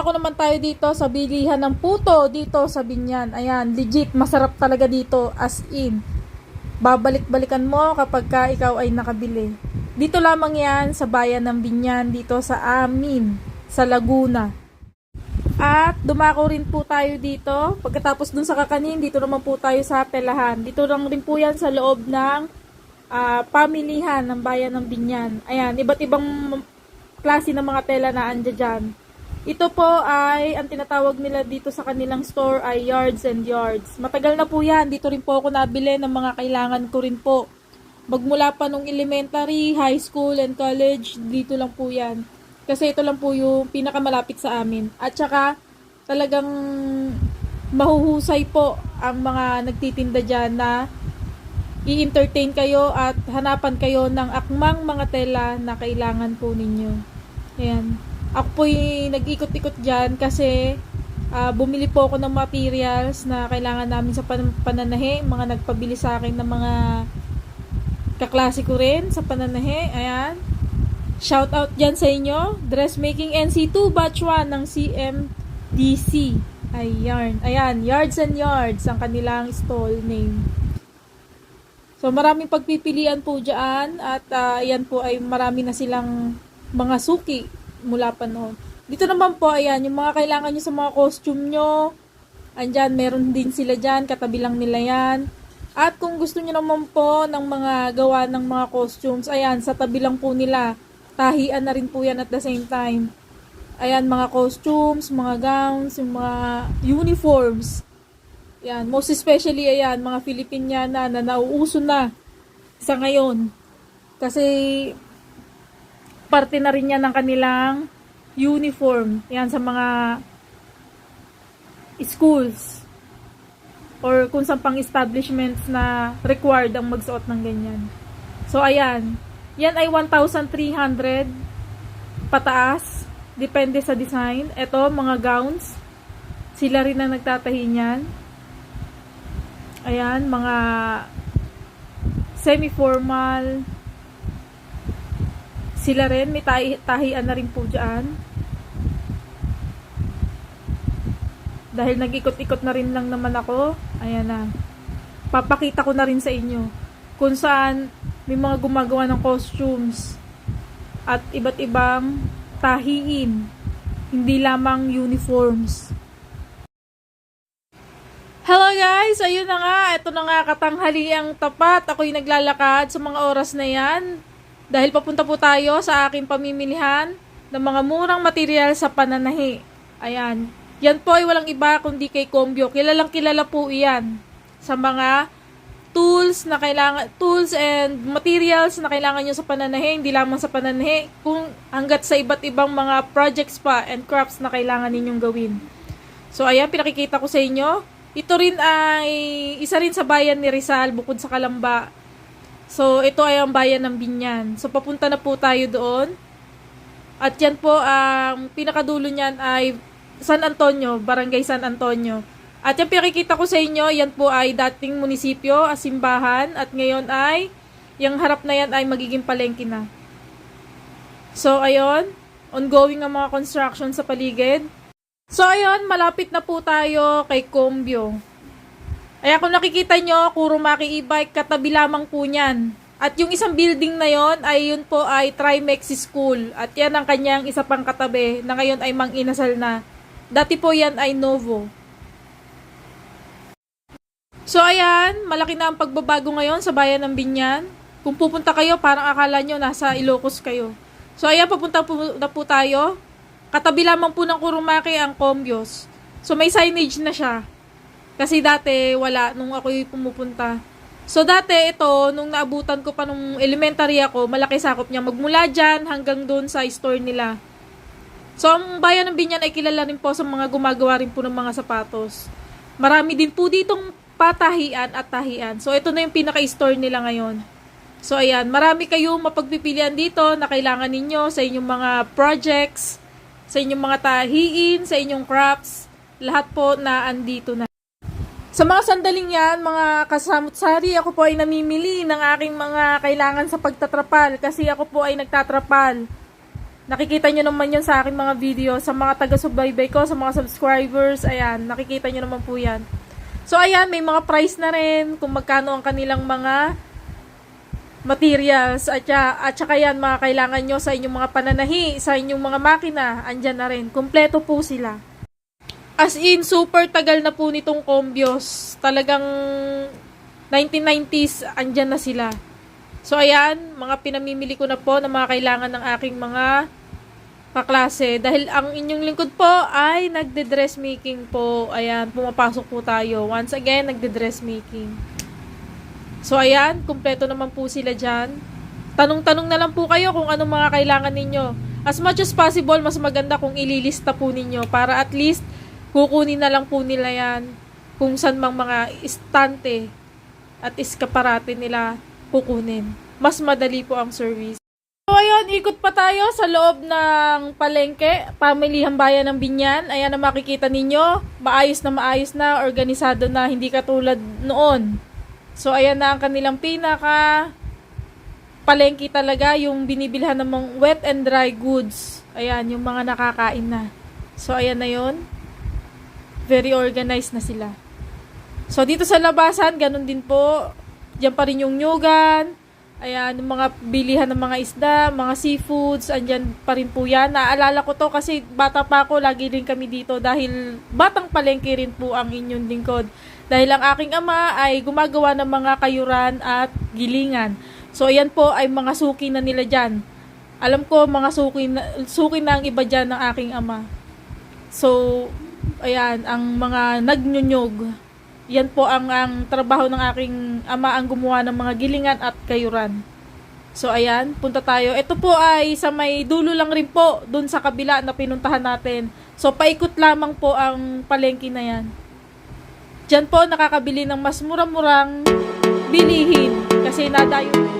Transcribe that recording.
dumako naman tayo dito sa bilihan ng puto dito sa Binyan. Ayan, legit, masarap talaga dito as in. Babalik-balikan mo kapag ka ikaw ay nakabili. Dito lamang yan sa bayan ng Binyan, dito sa amin, sa Laguna. At dumako rin po tayo dito. Pagkatapos dun sa kakanin, dito naman po tayo sa telahan. Dito lang rin po yan sa loob ng ah, pamilihan ng bayan ng Binyan. Ayan, iba't ibang klase ng mga tela na andyan dyan. Ito po ay, ang tinatawag nila dito sa kanilang store ay yards and yards. Matagal na po yan. Dito rin po ako nabili ng mga kailangan ko rin po. Magmula pa nung elementary, high school, and college, dito lang po yan. Kasi ito lang po yung pinakamalapit sa amin. At saka, talagang mahuhusay po ang mga nagtitinda dyan na i-entertain kayo at hanapan kayo ng akmang mga tela na kailangan po ninyo. Ayan. Ako po nag-ikot-ikot dyan kasi ah, bumili po ako ng materials na kailangan namin sa pan- pananahe. Mga nagpabili sa akin ng mga kaklase ko rin sa pananahe. Ayan. Shout out dyan sa inyo. Dressmaking NC2 Batch 1 ng CMDC. Ayan. Ayan. Yards and Yards ang kanilang stall name. So maraming pagpipilian po dyan at ah, ayan po ay marami na silang mga suki mula pa noon. Dito naman po, ayan, yung mga kailangan nyo sa mga costume nyo, andyan, meron din sila dyan, katabi lang nila yan. At kung gusto nyo naman po ng mga gawa ng mga costumes, ayan, sa tabi lang po nila, tahian na rin po yan at the same time. Ayan, mga costumes, mga gowns, yung mga uniforms. Yan, most especially ayan, mga Filipiniana na nauuso na sa ngayon. Kasi parte na rin yan ng kanilang uniform. Yan sa mga schools or kung sa pang establishments na required ang magsuot ng ganyan. So ayan, yan ay 1,300 pataas. Depende sa design. Ito, mga gowns. Sila rin ang nagtatahi niyan. Ayan, mga semi-formal. Sila rin, may tahi, tahian na rin po dyan. Dahil nag-ikot-ikot na rin lang naman ako, ayan na. Papakita ko na rin sa inyo kung saan may mga gumagawa ng costumes at iba't ibang tahiin. Hindi lamang uniforms. Hello guys! Ayun na nga, ito na nga katanghaliang tapat. Ako'y naglalakad sa mga oras na yan. Dahil papunta po tayo sa aking pamimilihan ng mga murang material sa pananahi. Ayan. Yan po ay walang iba kundi kay Combio. Kilalang kilala po iyan sa mga tools na kailangan tools and materials na kailangan nyo sa pananahe, hindi lamang sa pananahe, kung hanggat sa iba't ibang mga projects pa and crafts na kailangan ninyong gawin. So ayan, pinakikita ko sa inyo. Ito rin ay isa rin sa bayan ni Rizal bukod sa Kalamba. So ito ay ang bayan ng Binyan. So papunta na po tayo doon. At yan po ang pinakadulo niyan ay San Antonio, Barangay San Antonio. At yung pinakikita ko sa inyo, yan po ay dating munisipyo, simbahan, at ngayon ay, yung harap na yan ay magiging palengke na. So, ayun, ongoing ang mga construction sa paligid. So, ayun, malapit na po tayo kay Combio. Ay, kung nakikita nyo, Kurumaki e-bike, katabi lamang po niyan. At yung isang building na yon ay yun po ay Trimex School. At yan ang kanyang isa pang katabi na ngayon ay mang inasal na. Dati po yan ay Novo. So ayan, malaki na ang pagbabago ngayon sa bayan ng Binyan. Kung pupunta kayo, parang akala nyo nasa Ilocos kayo. So ayan, papunta po, na po tayo. Katabi lamang po ng Kurumaki ang Combios. So may signage na siya. Kasi dati wala nung ako'y pumupunta. So dati ito, nung naabutan ko pa nung elementary ako, malaki sakop niya. Magmula dyan hanggang doon sa store nila. So ang bayan ng Binyan ay kilala rin po sa mga gumagawa rin po ng mga sapatos. Marami din po ditong patahian at tahian. So, ito na yung pinaka-store nila ngayon. So, ayan. Marami kayong mapagpipilian dito na kailangan ninyo sa inyong mga projects, sa inyong mga tahiin, sa inyong crafts. Lahat po na andito na. Sa mga sandaling yan, mga kasamut-sari, ako po ay namimili ng aking mga kailangan sa pagtatrapal kasi ako po ay nagtatrapal Nakikita nyo naman yun sa aking mga video, sa mga taga-subaybay ko, sa mga subscribers, ayan, nakikita nyo naman po yan. So, ayan, may mga price na rin kung magkano ang kanilang mga materials at, sya- at saka yan mga kailangan nyo sa inyong mga pananahi, sa inyong mga makina, andyan na rin. Kompleto po sila. As in, super tagal na po nitong Combios. Talagang 1990s, andyan na sila. So, ayan, mga pinamimili ko na po na mga kailangan ng aking mga kaklase. Dahil ang inyong lingkod po ay nagde-dressmaking po. Ayan, pumapasok po tayo. Once again, nagde-dressmaking. So, ayan, kumpleto naman po sila dyan. Tanong-tanong na lang po kayo kung anong mga kailangan ninyo. As much as possible, mas maganda kung ililista po ninyo para at least kukunin na lang po nila yan kung saan mang mga istante at iskaparate nila kukunin. Mas madali po ang service. So, ayun, ikot pa tayo sa loob ng palengke, pamilihang bayan ng Binyan. Ayan na makikita ninyo, maayos na maayos na, organisado na, hindi katulad noon. So, ayan na ang kanilang pinaka palengke talaga, yung binibilhan ng mga wet and dry goods. Ayan, yung mga nakakain na. So, ayan na yon Very organized na sila. So, dito sa labasan, ganun din po. Diyan pa rin yung nyugan. Ayan, mga bilihan ng mga isda, mga seafoods, andyan pa rin po yan. Naalala ko to kasi bata pa ako, lagi rin kami dito dahil batang palengke rin po ang inyong lingkod. Dahil ang aking ama ay gumagawa ng mga kayuran at gilingan. So, ayan po ay mga suki na nila dyan. Alam ko, mga suki na, suki na ang iba dyan ng aking ama. So, ayan, ang mga nagnyunyog. Yan po ang, ang trabaho ng aking ama ang gumawa ng mga gilingan at kayuran. So, ayan, punta tayo. Ito po ay sa may dulo lang rin po, dun sa kabila na pinuntahan natin. So, paikot lamang po ang palengke na yan. Diyan po nakakabili ng mas murang-murang bilihin kasi nadayo